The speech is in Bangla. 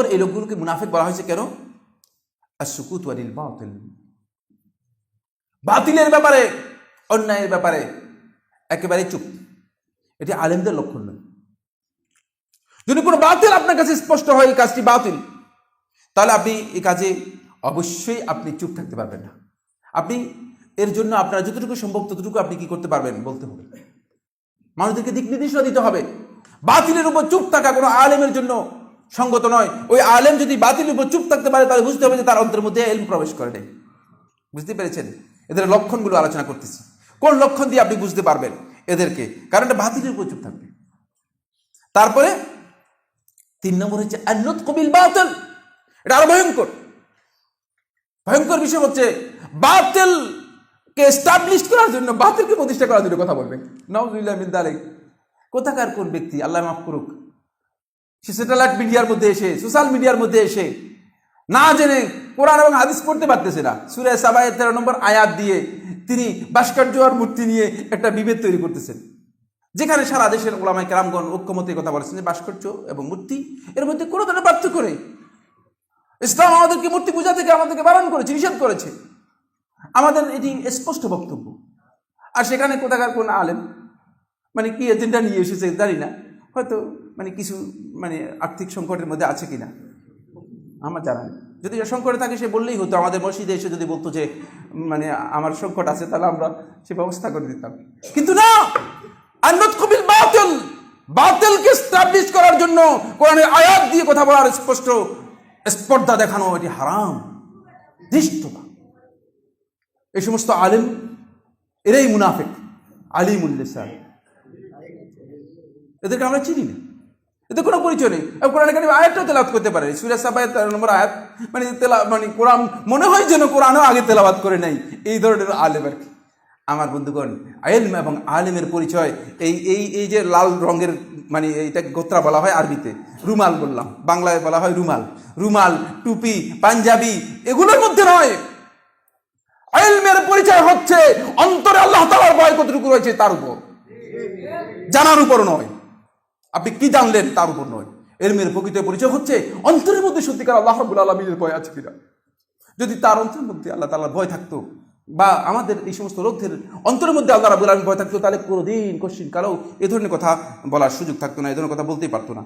পর এই লোকগুলোকে মুনাফিক বলা হয়েছে কেন? বাতিল। বাতিলের ব্যাপারে, অন্যায়ের ব্যাপারে একেবারে চুপ। এটি আলেমদের লক্ষণ নয়। যদি কোনো বাতিল আপনার কাছে স্পষ্ট হয় এই কাজটি বাতিল, তাহলে আপনি এই কাজে অবশ্যই আপনি চুপ থাকতে পারবেন না। আপনি এর জন্য আপনার যতটুকু সম্ভব ততটুকু আপনি কি করতে পারবেন বলতে হবে। মানুষদেরকে দিক নির্দেশনা দিতে হবে। বাতিলের উপর চুপ থাকা কোনো আলেমের জন্য সঙ্গত নয়। ওই আলেম যদি বাতিলের উপর চুপ থাকতে পারে, তাহলে বুঝতে হবে যে তার অন্তরের মধ্যে এলম প্রবেশ করে নেই। বুঝতে পেরেছেন? এদের লক্ষণগুলো আলোচনা করতেছি। কোন লক্ষণ দিয়ে আপনি বুঝতে পারবেন এদেরকে? কারণ এটা বাতিলের উপর চুপ থাকবে। তারপরে তিন নম্বর হচ্ছে আন্নত কবিল বাতিল। এটা আরও ভয়ঙ্কর। ভয়ঙ্কর বিষয় হচ্ছে বাতিল কে এস্টাবলিশ করার জন্য, বাতিলকে প্রতিষ্ঠা করার জন্য কথা বলবেন নওজুল্লাহ মিন দালিক। কোথাকার কোন ব্যক্তি, আল্লাহ মাফ করুক সে স্যাটেলাইট মিডিয়ার মধ্যে এসে সোশ্যাল মিডিয়ার মধ্যে এসে, না জেনে কোরআন এবং হাদিস পড়তে পারতেছে না। সুরে সাবায়ের তেরো নম্বর আয়াত দিয়ে তিনি ভাস্কর্য আর মূর্তি নিয়ে একটা বিভেদ তৈরি করতেছেন। যেখানে সারা দেশের ওলামাই কেরামগণ ঐক্যমতের কথা বলেছেন যে ভাস্কর্য এবং মূর্তি, এর মধ্যে কোনো ধরনের পার্থক্য নেই। ইসলাম আমাদেরকে মূর্তি পূজা থেকে আমাদেরকে বারণ করেছে, নিষেধ করেছে। আমাদের এটি স্পষ্ট বক্তব্য। আর সেখানে কোথাকার কোন আলেম মানে কি এজেন্ডা নিয়ে এসেছে জানি না, হয়তো মানে কিছু মানে আর্থিক সংকটের মধ্যে আছে কিনা? আমার জানা নেই। যদি সংকটে থাকে, সে বললেই হতো, আমাদের মসজিদে এসে যদি বলতো যে মানে আমার সংকট আছে, তাহলে আমরা সে ব্যবস্থা করে দিতাম। কিন্তু না! আন্নত কবিল বাতিল! বাতিলকে স্টাবলিশ করার জন্য কোরআনের আয়াত দিয়ে কথা বলার স্পষ্ট স্পর্ধা দেখানো এটি হারাম। ধৃষ্টতা এই সমস্ত আলেম, এরাই মুনাফেক আলিমুল্লিসান এদেরকে আমরা চিনি না। এদের কোনো পরিচয় নেই। কোরআন এখানে আয়াতটা তেলাওয়াত করতে পারে সুরেশ সাবায়ের তেরো নম্বর আয়াত মানে তেলা মানে কোরআন, মনে হয় যেন কোরআনও আগে তেলাওয়াত করে নাই। এই ধরনের আলেম আর কি। আমার বন্ধুগণ, আইলম এবং আলেমের পরিচয়, এই এই এই যে লাল রঙের মানে এইটা গোত্রা বলা হয় আরবিতে, রুমাল বললাম। বাংলায় বলা হয় রুমাল। রুমাল, টুপি, পাঞ্জাবি, এগুলোর মধ্যে নয়। আইলমের পরিচয় হচ্ছে, অন্তরে আল্লাহ তালার ভয় কতটুকু রয়েছে তার উপর। জানার উপর নয়। আপনি কি জানলেন? তার উপর নয়। এলমের প্রকৃত পরিচয় হচ্ছে অন্তরের মধ্যে সত্যিকার আল্লাহ রবুল আলমীর ভয় আছে কিনা? যদি তার অন্তরের মধ্যে আল্লাহ তালার ভয় থাকতো বা আমাদের এই সমস্ত লোকদের অন্তরের মধ্যে আল্লাহ রাবুল আলমীর ভয় থাকতো, তাহলে কোনোদিন কোশ্চিন কালেও এ ধরনের কথা বলার সুযোগ থাকতো না, এ ধরনের কথা বলতেই পারতো না।